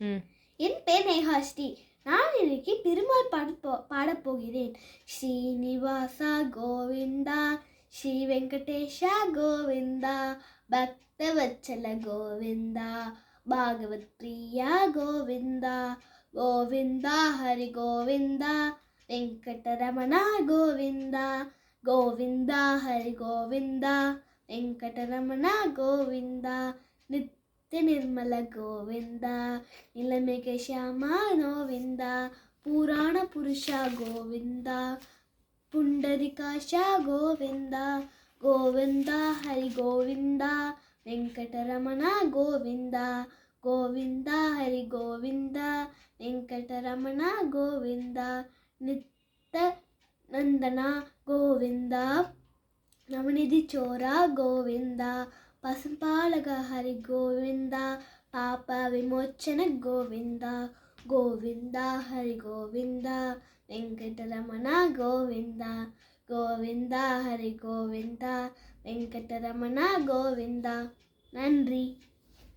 ம். என் பேர் நேஹாஸ்ரீ நான் இன்னைக்கு திருமால் பாட போ பாடப் போகிறேன். ஸ்ரீனிவாசா கோவிந்தா ஸ்ரீ வெங்கடேஷா கோவிந்தா பக்த வச்சல கோவிந்தா பாகவத் பிரியா கோவிந்தா கோவிந்தா ஹரி கோவிந்தா வெங்கடரமணா கோவிந்தா கோவிந்தா ஹரி கோவிந்தா வெங்கடரமணா கோவிந்தா నిత్య నిర్మల గోవింద నిలమేఘ శ్యామ నోవింద పురాణ పురుష గోవింద పుండరికాశ గోవింద గోవింద హరి గోవింద వెంకటరమణ గోవింద గోవింద హరి గోవింద వెంకటరమణ గోవింద నిత్య నందన గోవింద నవనిధి చోరా గోవింద பசும்பாலக ஹரி கோவிந்தா பாப விமோச்சன கோவிந்தா கோவிந்தா ஹரி கோவிந்தா வெங்கடரமணா கோவிந்தா கோவிந்தா ஹரி கோவிந்தா வெங்கடரமணா கோவிந்தா நன்றி